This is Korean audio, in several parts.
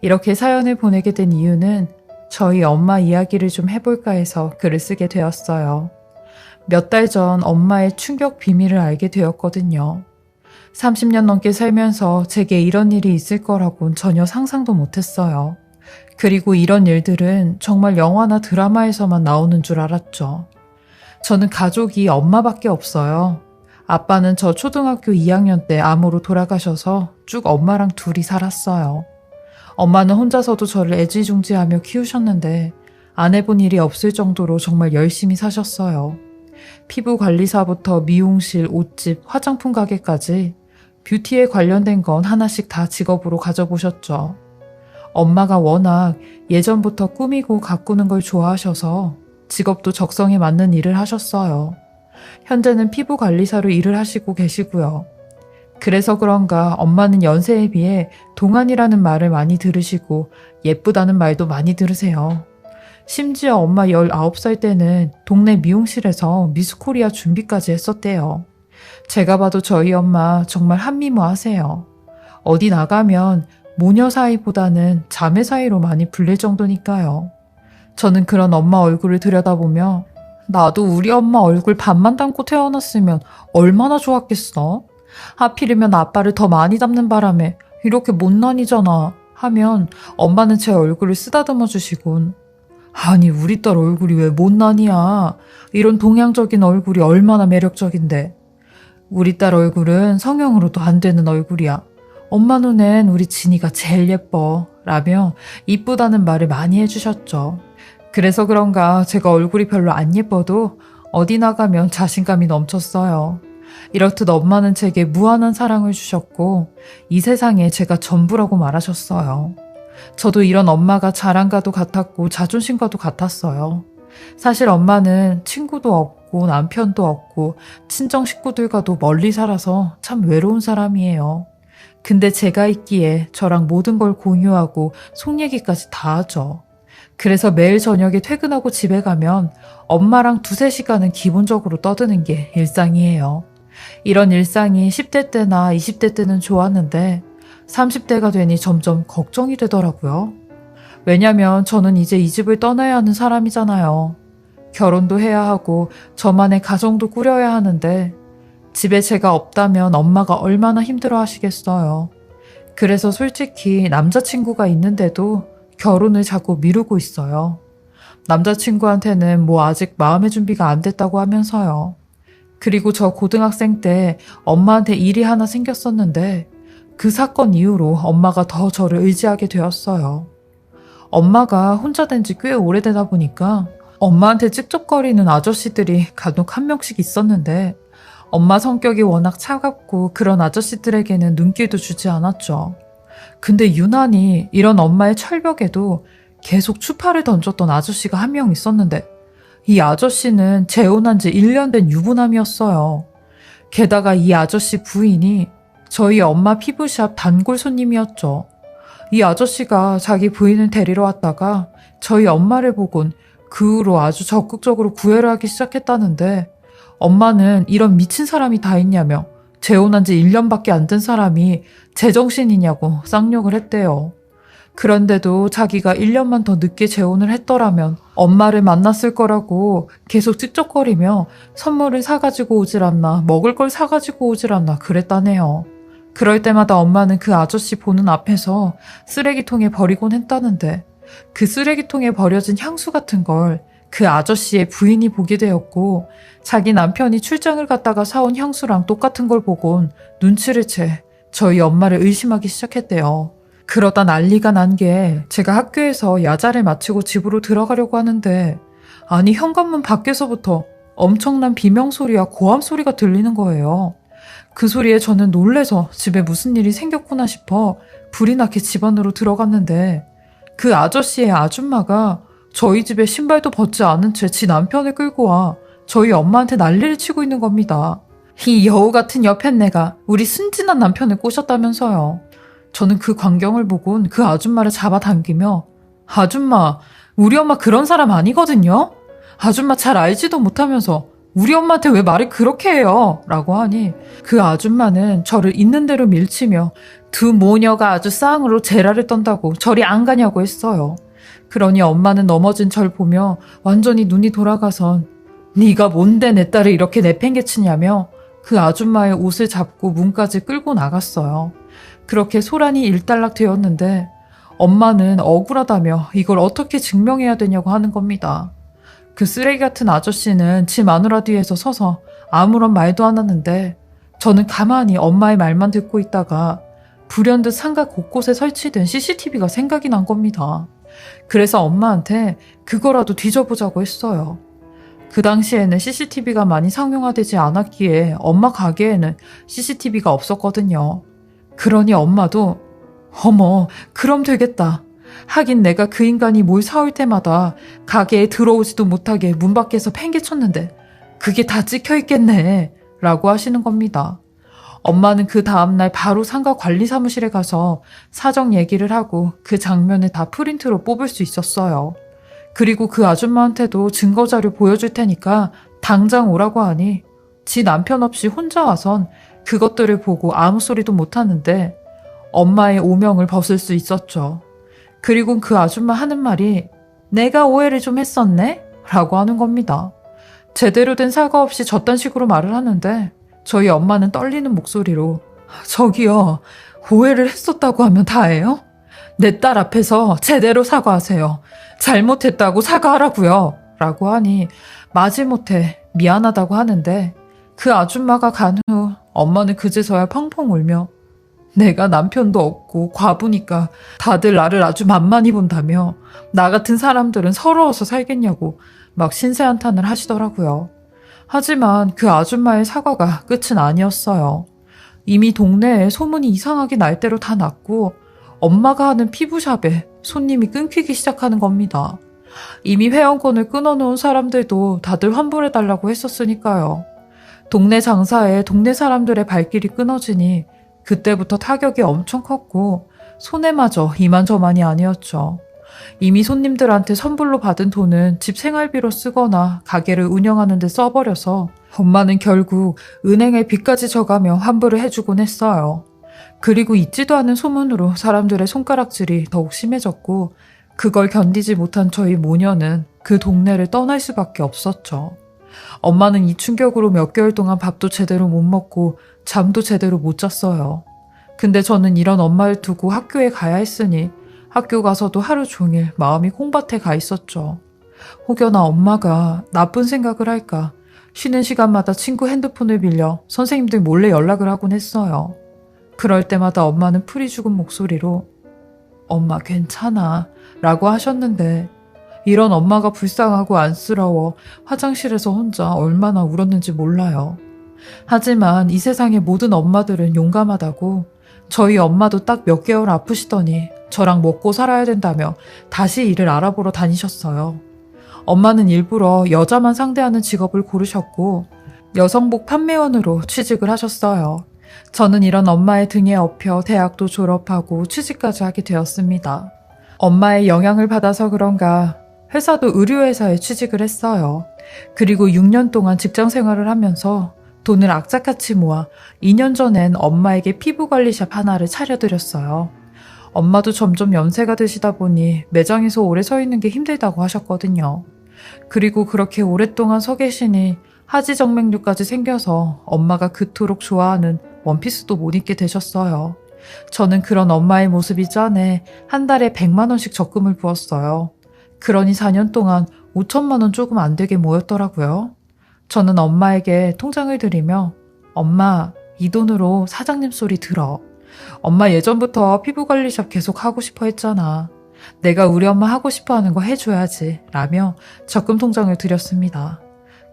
이렇게 사연을 보내게 된 이유는 저희 엄마 이야기를 좀 해볼까 해서 글을 쓰게 되었어요. 몇 달 전 엄마의 충격 비밀을 알게 되었거든요. 30년 넘게 살면서 제게 이런 일이 있을 거라곤 전혀 상상도 못했어요. 그리고 이런 일들은 정말 영화나 드라마에서만 나오는 줄 알았죠. 저는 가족이 엄마밖에 없어요. 아빠는 저 초등학교 2학년 때 암으로 돌아가셔서 쭉 엄마랑 둘이 살았어요. 엄마는 혼자서도 저를 애지중지하며 키우셨는데 안 해본 일이 없을 정도로 정말 열심히 사셨어요. 피부 관리사부터 미용실, 옷집, 화장품 가게까지 뷰티에 관련된 건 하나씩 다 직업으로 가져보셨죠. 엄마가 워낙 예전부터 꾸미고 가꾸는 걸 좋아하셔서 직업도 적성에 맞는 일을 하셨어요. 현재는 피부 관리사로 일을 하시고 계시고요. 그래서 그런가 엄마는 연세에 비해 동안이라는 말을 많이 들으시고 예쁘다는 말도 많이 들으세요. 심지어 엄마 19살 때는 동네 미용실에서 미스코리아 준비까지 했었대요. 제가 봐도 저희 엄마 정말 한미모 하세요. 어디 나가면 모녀 사이보다는 자매 사이로 많이 불릴 정도니까요. 저는 그런 엄마 얼굴을 들여다보며 나도 우리 엄마 얼굴 반만 담고 태어났으면 얼마나 좋았겠어? 하필이면 아빠를 더 많이 닮는 바람에 이렇게 못난이잖아 하면 엄마는 제 얼굴을 쓰다듬어 주시곤 아니 우리 딸 얼굴이 왜 못난이야? 이런 동양적인 얼굴이 얼마나 매력적인데. 우리 딸 얼굴은 성형으로도 안 되는 얼굴이야. 엄마 눈엔 우리 진이가 제일 예뻐 라며 이쁘다는 말을 많이 해주셨죠. 그래서 그런가 제가 얼굴이 별로 안 예뻐도 어디 나가면 자신감이 넘쳤어요. 이렇듯 엄마는 제게 무한한 사랑을 주셨고 이 세상에 제가 전부라고 말하셨어요. 저도 이런 엄마가 자랑과도 같았고 자존심과도 같았어요. 사실 엄마는 친구도 없고 남편도 없고 친정 식구들과도 멀리 살아서 참 외로운 사람이에요. 근데 제가 있기에 저랑 모든 걸 공유하고 속 얘기까지 다 하죠. 그래서 매일 저녁에 퇴근하고 집에 가면 엄마랑 두세 시간은 기본적으로 떠드는 게 일상이에요. 이런 일상이 10대 때나 20대 때는 좋았는데 30대가 되니 점점 걱정이 되더라고요. 왜냐면 저는 이제 이 집을 떠나야 하는 사람이잖아요. 결혼도 해야 하고 저만의 가정도 꾸려야 하는데 집에 제가 없다면 엄마가 얼마나 힘들어 하시겠어요. 그래서 솔직히 남자친구가 있는데도 결혼을 자꾸 미루고 있어요. 남자친구한테는 뭐 아직 마음의 준비가 안 됐다고 하면서요. 그리고 저 고등학생 때 엄마한테 일이 하나 생겼었는데 그 사건 이후로 엄마가 더 저를 의지하게 되었어요. 엄마가 혼자 된 지 꽤 오래되다 보니까 엄마한테 찝쩍거리는 아저씨들이 간혹 한 명씩 있었는데 엄마 성격이 워낙 차갑고 그런 아저씨들에게는 눈길도 주지 않았죠. 근데 유난히 이런 엄마의 철벽에도 계속 추파를 던졌던 아저씨가 한 명 있었는데 이 아저씨는 재혼한 지 1년 된 유부남이었어요. 게다가 이 아저씨 부인이 저희 엄마 피부샵 단골 손님이었죠. 이 아저씨가 자기 부인을 데리러 왔다가 저희 엄마를 보곤 그 후로 아주 적극적으로 구애를 하기 시작했다는데 엄마는 이런 미친 사람이 다 있냐며 재혼한 지 1년밖에 안 된 사람이 제정신이냐고 쌍욕을 했대요. 그런데도 자기가 1년만 더 늦게 재혼을 했더라면 엄마를 만났을 거라고 계속 찝쩍거리며 선물을 사가지고 오질 않나, 먹을 걸 사가지고 오질 않나 그랬다네요. 그럴 때마다 엄마는 그 아저씨 보는 앞에서 쓰레기통에 버리곤 했다는데 그 쓰레기통에 버려진 향수 같은 걸 그 아저씨의 부인이 보게 되었고 자기 남편이 출장을 갔다가 사온 향수랑 똑같은 걸 보곤 눈치를 채 저희 엄마를 의심하기 시작했대요. 그러다 난리가 난 게 제가 학교에서 야자를 마치고 집으로 들어가려고 하는데 아니 현관문 밖에서부터 엄청난 비명 소리와 고함 소리가 들리는 거예요. 그 소리에 저는 놀래서 집에 무슨 일이 생겼구나 싶어 불이 나게 집 안으로 들어갔는데 그 아저씨의 아줌마가 저희 집에 신발도 벗지 않은 채 지 남편을 끌고 와 저희 엄마한테 난리를 치고 있는 겁니다. 이 여우 같은 여편네가 우리 순진한 남편을 꼬셨다면서요. 저는 그 광경을 보곤 그 아줌마를 잡아당기며 아줌마, 우리 엄마 그런 사람 아니거든요? 아줌마 잘 알지도 못하면서 우리 엄마한테 왜 말을 그렇게 해요? 라고 하니 그 아줌마는 저를 있는 대로 밀치며 두 모녀가 아주 쌍으로 제라를 떤다고 저리 안 가냐고 했어요. 그러니 엄마는 넘어진 절 보며 완전히 눈이 돌아가선 네가 뭔데 내 딸을 이렇게 내팽개치냐며 그 아줌마의 옷을 잡고 문까지 끌고 나갔어요. 그렇게 소란이 일단락 되었는데 엄마는 억울하다며 이걸 어떻게 증명해야 되냐고 하는 겁니다. 그 쓰레기 같은 아저씨는 지 마누라 뒤에서 서서 아무런 말도 안 하는데 저는 가만히 엄마의 말만 듣고 있다가 불현듯 상가 곳곳에 설치된 CCTV가 생각이 난 겁니다. 그래서 엄마한테 그거라도 뒤져보자고 했어요. 그 당시에는 CCTV가 많이 상용화되지 않았기에 엄마 가게에는 CCTV가 없었거든요. 그러니 엄마도 어머, 그럼 되겠다. 하긴 내가 그 인간이 뭘 사올 때마다 가게에 들어오지도 못하게 문 밖에서 팽개쳤는데 그게 다 찍혀 있겠네. 라고 하시는 겁니다. 엄마는 그 다음날 바로 상가 관리 사무실에 가서 사정 얘기를 하고 그 장면을 다 프린트로 뽑을 수 있었어요. 그리고 그 아줌마한테도 증거자료 보여줄 테니까 당장 오라고 하니 지 남편 없이 혼자 와선 그것들을 보고 아무 소리도 못 하는데 엄마의 오명을 벗을 수 있었죠. 그리고 그 아줌마 하는 말이 내가 오해를 좀 했었네? 라고 하는 겁니다. 제대로 된 사과 없이 저딴 식으로 말을 하는데 저희 엄마는 떨리는 목소리로 저기요 오해를 했었다고 하면 다예요? 내 딸 앞에서 제대로 사과하세요. 잘못했다고 사과하라고요. 라고 하니 마지못해 미안하다고 하는데 그 아줌마가 간 후 엄마는 그제서야 펑펑 울며 내가 남편도 없고 과부니까 다들 나를 아주 만만히 본다며 나 같은 사람들은 서러워서 살겠냐고 막 신세한탄을 하시더라고요. 하지만 그 아줌마의 사과가 끝은 아니었어요. 이미 동네에 소문이 이상하게 날 대로 다 났고 엄마가 하는 피부샵에 손님이 끊기기 시작하는 겁니다. 이미 회원권을 끊어놓은 사람들도 다들 환불해달라고 했었으니까요. 동네 장사에 동네 사람들의 발길이 끊어지니 그때부터 타격이 엄청 컸고 손해마저 이만저만이 아니었죠. 이미 손님들한테 선불로 받은 돈은 집 생활비로 쓰거나 가게를 운영하는 데 써버려서 엄마는 결국 은행에 빚까지 져가며 환불을 해주곤 했어요. 그리고 있지도 않은 소문으로 사람들의 손가락질이 더욱 심해졌고 그걸 견디지 못한 저희 모녀는 그 동네를 떠날 수밖에 없었죠. 엄마는 이 충격으로 몇 개월 동안 밥도 제대로 못 먹고 잠도 제대로 못 잤어요. 근데 저는 이런 엄마를 두고 학교에 가야 했으니 학교 가서도 하루 종일 마음이 콩밭에 가 있었죠. 혹여나 엄마가 나쁜 생각을 할까 쉬는 시간마다 친구 핸드폰을 빌려 선생님들 몰래 연락을 하곤 했어요. 그럴 때마다 엄마는 풀이 죽은 목소리로 엄마 괜찮아 라고 하셨는데 이런 엄마가 불쌍하고 안쓰러워 화장실에서 혼자 얼마나 울었는지 몰라요. 하지만 이 세상의 모든 엄마들은 용감하다고 저희 엄마도 딱 몇 개월 아프시더니 저랑 먹고 살아야 된다며 다시 일을 알아보러 다니셨어요. 엄마는 일부러 여자만 상대하는 직업을 고르셨고 여성복 판매원으로 취직을 하셨어요. 저는 이런 엄마의 등에 업혀 대학도 졸업하고 취직까지 하게 되었습니다. 엄마의 영향을 받아서 그런가 회사도 의류회사에 취직을 했어요. 그리고 6년 동안 직장 생활을 하면서 돈을 악착같이 모아 2년 전엔 엄마에게 피부관리샵 하나를 차려드렸어요. 엄마도 점점 연세가 드시다 보니 매장에서 오래 서 있는 게 힘들다고 하셨거든요. 그리고 그렇게 오랫동안 서 계시니 하지정맥류까지 생겨서 엄마가 그토록 좋아하는 원피스도 못 입게 되셨어요. 저는 그런 엄마의 모습이 짠해 한 달에 100만원씩 적금을 부었어요. 그러니 4년 동안 5천만 원 조금 안 되게 모였더라고요. 저는 엄마에게 통장을 드리며 엄마, 이 돈으로 사장님 소리 들어. 엄마 예전부터 피부관리샵 계속 하고 싶어 했잖아. 내가 우리 엄마 하고 싶어 하는 거 해줘야지. 라며 적금 통장을 드렸습니다.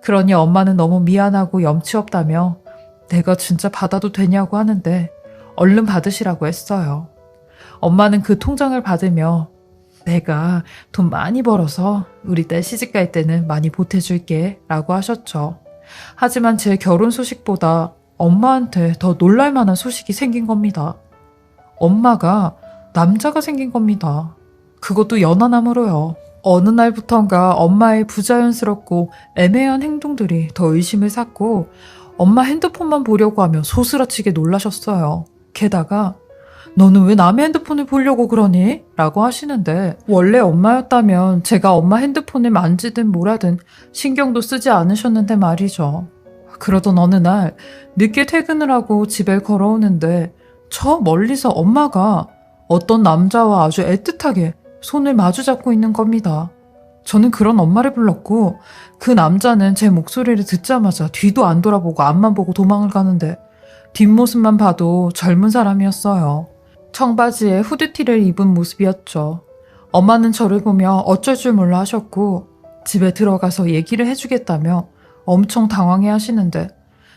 그러니 엄마는 너무 미안하고 염치 없다며 내가 진짜 받아도 되냐고 하는데 얼른 받으시라고 했어요. 엄마는 그 통장을 받으며 내가 돈 많이 벌어서 우리 딸 시집 갈 때는 많이 보태줄게 라고 하셨죠. 하지만 제 결혼 소식보다 엄마한테 더 놀랄 만한 소식이 생긴 겁니다. 엄마가 남자가 생긴 겁니다. 그것도 연하남으로요. 어느 날부턴가 엄마의 부자연스럽고 애매한 행동들이 더 의심을 샀고 엄마 핸드폰만 보려고 하며 소스라치게 놀라셨어요. 게다가 너는 왜 남의 핸드폰을 보려고 그러니? 라고 하시는데 원래 엄마였다면 제가 엄마 핸드폰을 만지든 뭐라든 신경도 쓰지 않으셨는데 말이죠. 그러던 어느 날 늦게 퇴근을 하고 집에 걸어오는데 저 멀리서 엄마가 어떤 남자와 아주 애틋하게 손을 마주 잡고 있는 겁니다. 저는 그런 엄마를 불렀고 그 남자는 제 목소리를 듣자마자 뒤도 안 돌아보고 앞만 보고 도망을 가는데 뒷모습만 봐도 젊은 사람이었어요. 청바지에 후드티를 입은 모습이었죠. 엄마는 저를 보며 어쩔 줄 몰라 하셨고 집에 들어가서 얘기를 해주겠다며 엄청 당황해 하시는데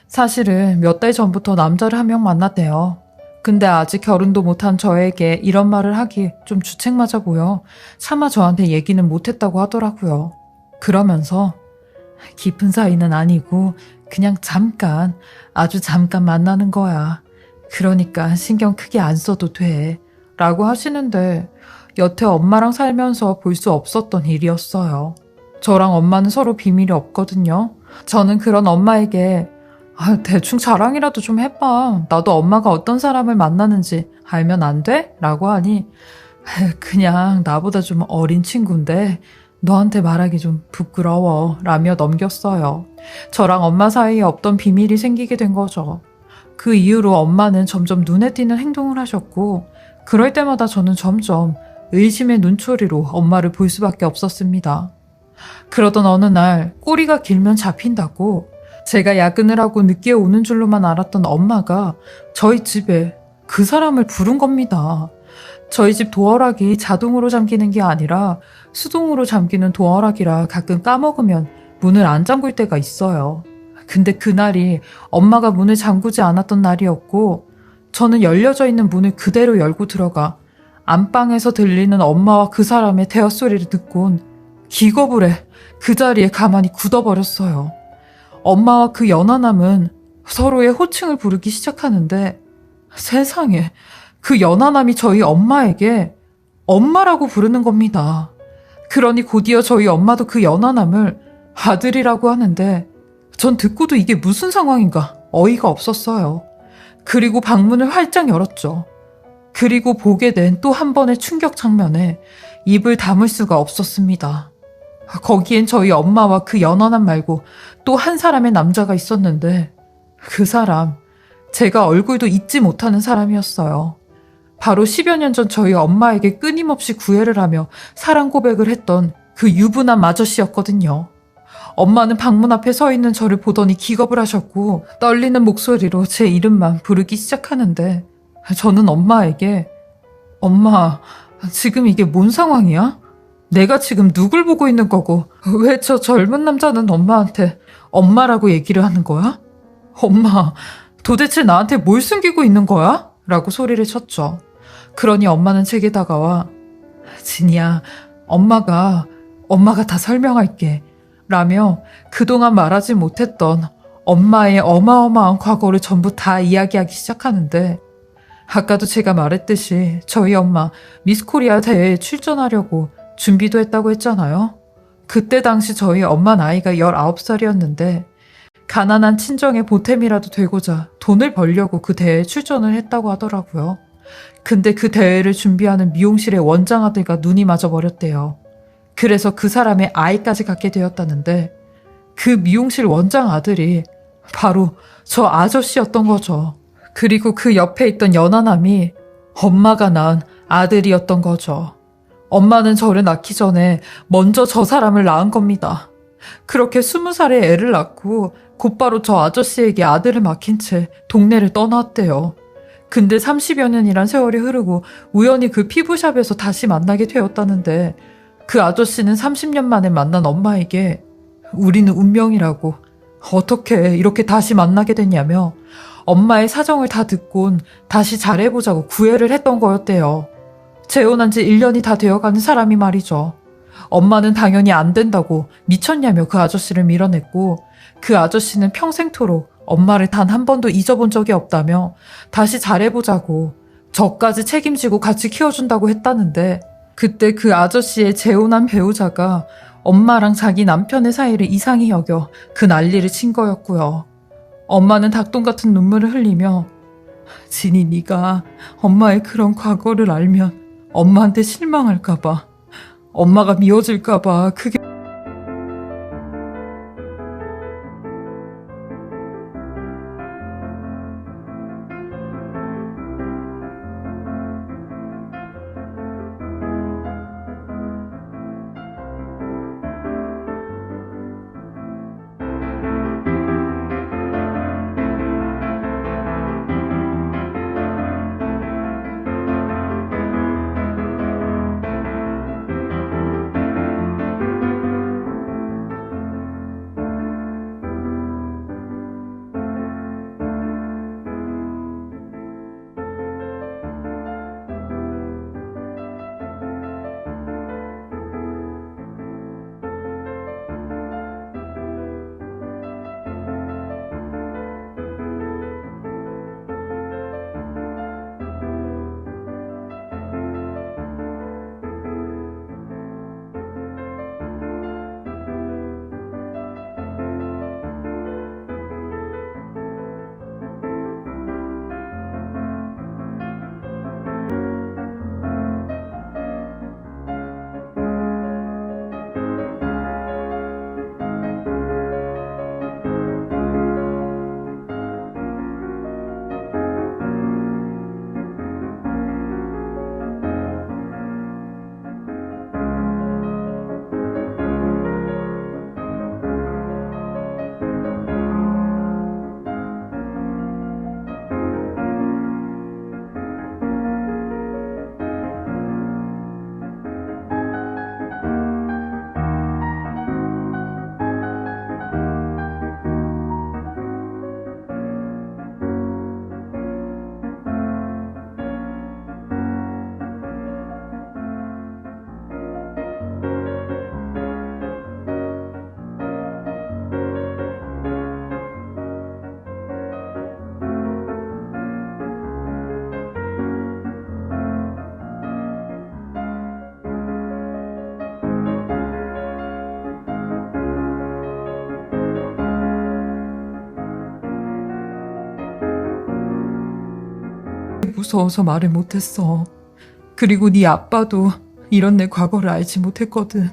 사실은 몇 달 전부터 남자를 한 명 만났대요. 근데 아직 결혼도 못한 저에게 이런 말을 하기 좀 주책맞아 보여 차마 저한테 얘기는 못했다고 하더라고요. 그러면서 깊은 사이는 아니고 그냥 잠깐, 아주 잠깐 만나는 거야. 그러니까 신경 크게 안 써도 돼. 라고 하시는데 여태 엄마랑 살면서 볼 수 없었던 일이었어요. 저랑 엄마는 서로 비밀이 없거든요. 저는 그런 엄마에게 아, 대충 자랑이라도 좀 해봐. 나도 엄마가 어떤 사람을 만나는지 알면 안 돼? 라고 하니 그냥 나보다 좀 어린 친구인데 너한테 말하기 좀 부끄러워 라며 넘겼어요. 저랑 엄마 사이에 없던 비밀이 생기게 된 거죠. 그 이후로 엄마는 점점 눈에 띄는 행동을 하셨고 그럴 때마다 저는 점점 의심의 눈초리로 엄마를 볼 수밖에 없었습니다. 그러던 어느 날 꼬리가 길면 잡힌다고 제가 야근을 하고 늦게 오는 줄로만 알았던 엄마가 저희 집에 그 사람을 부른 겁니다. 저희 집 도어락이 자동으로 잠기는 게 아니라 수동으로 잠기는 도어락이라 가끔 까먹으면 문을 안 잠글 때가 있어요. 근데 그날이 엄마가 문을 잠그지 않았던 날이었고 저는 열려져 있는 문을 그대로 열고 들어가 안방에서 들리는 엄마와 그 사람의 대화 소리를 듣곤 기겁을 해 그 자리에 가만히 굳어버렸어요. 엄마와 그 연하남은 서로의 호칭을 부르기 시작하는데 세상에 그 연하남이 저희 엄마에게 엄마라고 부르는 겁니다. 그러니 곧이어 저희 엄마도 그 연하남을 아들이라고 하는데 전 듣고도 이게 무슨 상황인가 어이가 없었어요. 그리고 방문을 활짝 열었죠. 그리고 보게 된 또 한 번의 충격 장면에 입을 다물 수가 없었습니다. 거기엔 저희 엄마와 그 연하남 말고 또 한 사람의 남자가 있었는데 그 사람 제가 얼굴도 잊지 못하는 사람이었어요. 바로 10여 년 전 저희 엄마에게 끊임없이 구애를 하며 사랑 고백을 했던 그 유부남 아저씨였거든요. 엄마는 방문 앞에 서 있는 저를 보더니 기겁을 하셨고 떨리는 목소리로 제 이름만 부르기 시작하는데 저는 엄마에게 엄마 지금 이게 뭔 상황이야? 내가 지금 누굴 보고 있는 거고 왜 저 젊은 남자는 엄마한테 엄마라고 얘기를 하는 거야? 엄마 도대체 나한테 뭘 숨기고 있는 거야? 라고 소리를 쳤죠. 그러니 엄마는 제게 다가와 진이야 엄마가 엄마가 다 설명할게 라며 그동안 말하지 못했던 엄마의 어마어마한 과거를 전부 다 이야기하기 시작하는데 아까도 제가 말했듯이 저희 엄마 미스코리아 대회에 출전하려고 준비도 했다고 했잖아요. 그때 당시 저희 엄마 나이가 19살이었는데 가난한 친정의 보탬이라도 되고자 돈을 벌려고 그 대회에 출전을 했다고 하더라고요. 근데 그 대회를 준비하는 미용실의 원장 아들과 눈이 맞아 버렸대요. 그래서 그 사람의 아이까지 갖게 되었다는데 그 미용실 원장 아들이 바로 저 아저씨였던 거죠. 그리고 그 옆에 있던 연하남이 엄마가 낳은 아들이었던 거죠. 엄마는 저를 낳기 전에 먼저 저 사람을 낳은 겁니다. 그렇게 스무 살에 애를 낳고 곧바로 저 아저씨에게 아들을 맡긴 채 동네를 떠났대요. 근데 30여 년이란 세월이 흐르고 우연히 그 피부샵에서 다시 만나게 되었다는데 그 아저씨는 30년 만에 만난 엄마에게 우리는 운명이라고 어떻게 이렇게 다시 만나게 됐냐며 엄마의 사정을 다 듣곤 다시 잘해보자고 구애를 했던 거였대요. 재혼한 지 1년이 다 되어가는 사람이 말이죠. 엄마는 당연히 안 된다고 미쳤냐며 그 아저씨를 밀어냈고 그 아저씨는 평생토록 엄마를 단 한 번도 잊어본 적이 없다며 다시 잘해보자고 저까지 책임지고 같이 키워준다고 했다는데 그때 그 아저씨의 재혼한 배우자가 엄마랑 자기 남편의 사이를 이상히 여겨 그 난리를 친 거였고요. 엄마는 닭똥 같은 눈물을 흘리며 진이 네가 엄마의 그런 과거를 알면 엄마한테 실망할까봐 엄마가 미워질까봐 그게 무서워서 말을 못했어. 그리고 네 아빠도 이런 내 과거를 알지 못했거든.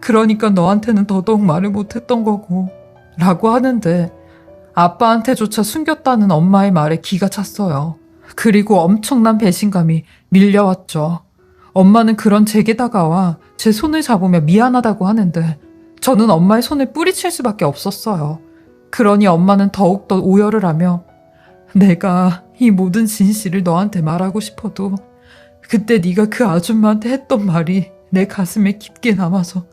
그러니까 너한테는 더더욱 말을 못했던 거고. 라고 하는데 아빠한테조차 숨겼다는 엄마의 말에 기가 찼어요. 그리고 엄청난 배신감이 밀려왔죠. 엄마는 그런 제게 다가와 제 손을 잡으며 미안하다고 하는데 저는 엄마의 손을 뿌리칠 수밖에 없었어요. 그러니 엄마는 더욱더 오열을 하며 내가 이 모든 진실을 너한테 말하고 싶어도 그때 네가 그 아줌마한테 했던 말이 내 가슴에 깊게 남아서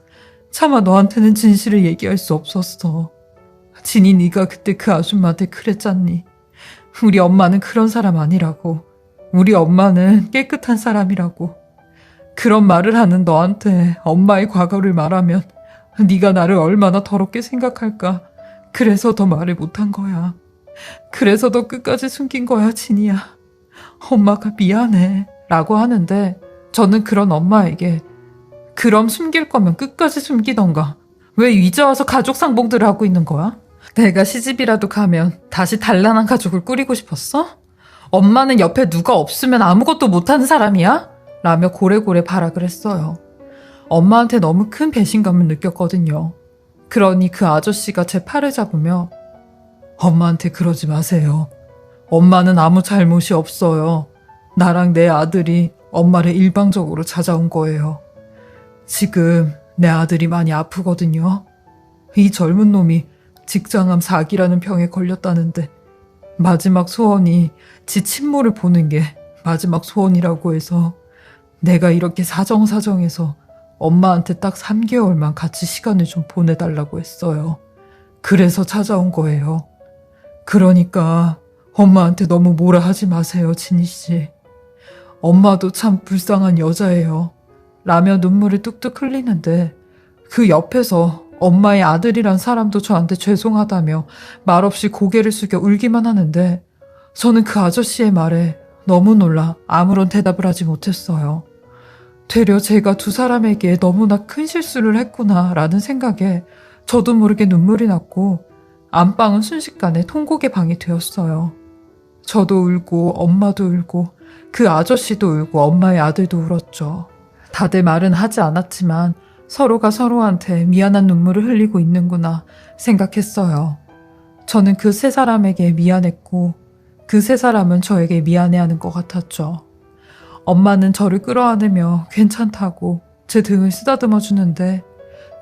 차마 너한테는 진실을 얘기할 수 없었어. 진이 네가 그때 그 아줌마한테 그랬잖니. 우리 엄마는 그런 사람 아니라고. 우리 엄마는 깨끗한 사람이라고. 그런 말을 하는 너한테 엄마의 과거를 말하면 네가 나를 얼마나 더럽게 생각할까. 그래서 더 말을 못한 거야. 그래서 너 끝까지 숨긴 거야, 진이야. 엄마가 미안해. 라고 하는데 저는 그런 엄마에게 그럼 숨길 거면 끝까지 숨기던가. 왜 이제 와서 가족 상봉들을 하고 있는 거야? 내가 시집이라도 가면 다시 단란한 가족을 꾸리고 싶었어? 엄마는 옆에 누가 없으면 아무것도 못하는 사람이야? 라며 고래고래 발악을 했어요. 엄마한테 너무 큰 배신감을 느꼈거든요. 그러니 그 아저씨가 제 팔을 잡으며 엄마한테 그러지 마세요. 엄마는 아무 잘못이 없어요. 나랑 내 아들이 엄마를 일방적으로 찾아온 거예요. 지금 내 아들이 많이 아프거든요. 이 젊은 놈이 직장암 4기라는 병에 걸렸다는데 마지막 소원이 지 친모를 보는 게 마지막 소원이라고 해서 내가 이렇게 사정사정해서 엄마한테 딱 3개월만 같이 시간을 좀 보내달라고 했어요. 그래서 찾아온 거예요. 그러니까 엄마한테 너무 뭐라 하지 마세요, 진희 씨. 엄마도 참 불쌍한 여자예요. 라며 눈물을 뚝뚝 흘리는데 그 옆에서 엄마의 아들이란 사람도 저한테 죄송하다며 말없이 고개를 숙여 울기만 하는데 저는 그 아저씨의 말에 너무 놀라 아무런 대답을 하지 못했어요. 되려 제가 두 사람에게 너무나 큰 실수를 했구나 라는 생각에 저도 모르게 눈물이 났고 안방은 순식간에 통곡의 방이 되었어요. 저도 울고 엄마도 울고 그 아저씨도 울고 엄마의 아들도 울었죠. 다들 말은 하지 않았지만 서로가 서로한테 미안한 눈물을 흘리고 있는구나 생각했어요. 저는 그 세 사람에게 미안했고 그 세 사람은 저에게 미안해하는 것 같았죠. 엄마는 저를 끌어안으며 괜찮다고 제 등을 쓰다듬어 주는데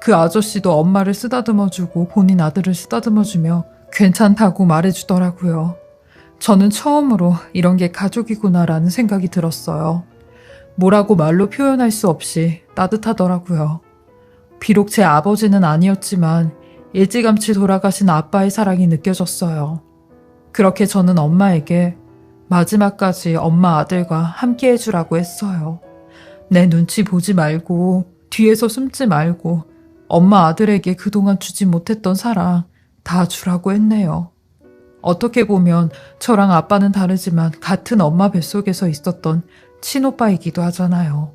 그 아저씨도 엄마를 쓰다듬어 주고 본인 아들을 쓰다듬어 주며 괜찮다고 말해 주더라고요. 저는 처음으로 이런 게 가족이구나라는 생각이 들었어요. 뭐라고 말로 표현할 수 없이 따뜻하더라고요. 비록 제 아버지는 아니었지만 일찌감치 돌아가신 아빠의 사랑이 느껴졌어요. 그렇게 저는 엄마에게 마지막까지 엄마 아들과 함께 해주라고 했어요. 내 눈치 보지 말고 뒤에서 숨지 말고 엄마 아들에게 그동안 주지 못했던 사랑 다 주라고 했네요. 어떻게 보면 저랑 아빠는 다르지만 같은 엄마 뱃속에서 있었던 친오빠이기도 하잖아요.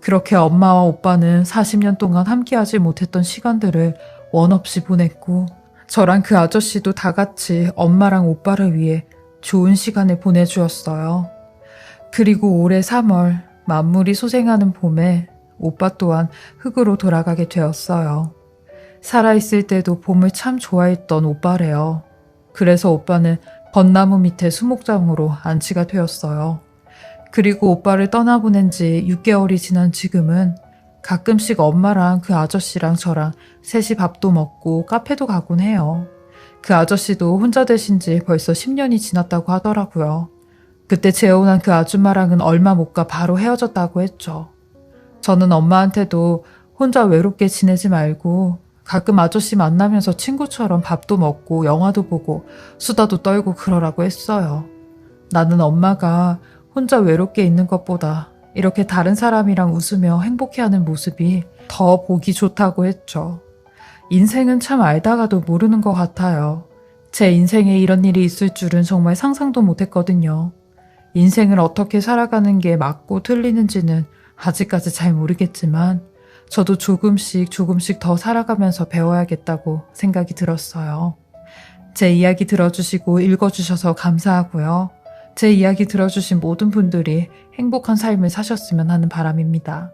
그렇게 엄마와 오빠는 40년 동안 함께하지 못했던 시간들을 원 없이 보냈고 저랑 그 아저씨도 다 같이 엄마랑 오빠를 위해 좋은 시간을 보내주었어요. 그리고 올해 3월 만물이 소생하는 봄에 오빠 또한 흙으로 돌아가게 되었어요. 살아있을 때도 봄을 참 좋아했던 오빠래요. 그래서 오빠는 벚나무 밑에 수목장으로 안치가 되었어요. 그리고 오빠를 떠나보낸 지 6개월이 지난 지금은 가끔씩 엄마랑 그 아저씨랑 저랑 셋이 밥도 먹고 카페도 가곤 해요. 그 아저씨도 혼자 되신 지 벌써 10년이 지났다고 하더라고요. 그때 재혼한 그 아줌마랑은 얼마 못 가 바로 헤어졌다고 했죠. 저는 엄마한테도 혼자 외롭게 지내지 말고 가끔 아저씨 만나면서 친구처럼 밥도 먹고 영화도 보고 수다도 떨고 그러라고 했어요. 나는 엄마가 혼자 외롭게 있는 것보다 이렇게 다른 사람이랑 웃으며 행복해하는 모습이 더 보기 좋다고 했죠. 인생은 참 알다가도 모르는 것 같아요. 제 인생에 이런 일이 있을 줄은 정말 상상도 못했거든요. 인생을 어떻게 살아가는 게 맞고 틀리는지는 아직까지 잘 모르겠지만 저도 조금씩 조금씩 더 살아가면서 배워야겠다고 생각이 들었어요. 제 이야기 들어주시고 읽어주셔서 감사하고요. 제 이야기 들어주신 모든 분들이 행복한 삶을 사셨으면 하는 바람입니다.